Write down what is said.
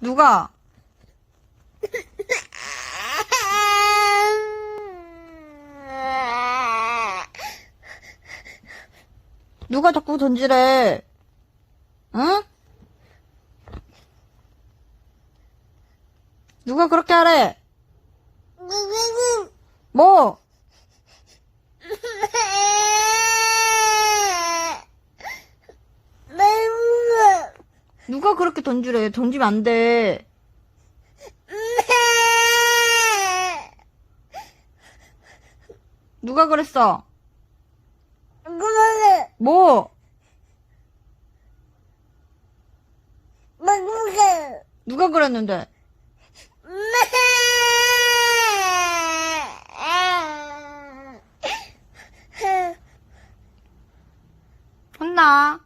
누가? 누가 자꾸 던지래? 응? 누가 그렇게 하래? 뭐? 누가 그렇게 던지래? 던지면 안 돼. 누가 그랬어? 뭐? 누가 그랬는데? 혼나.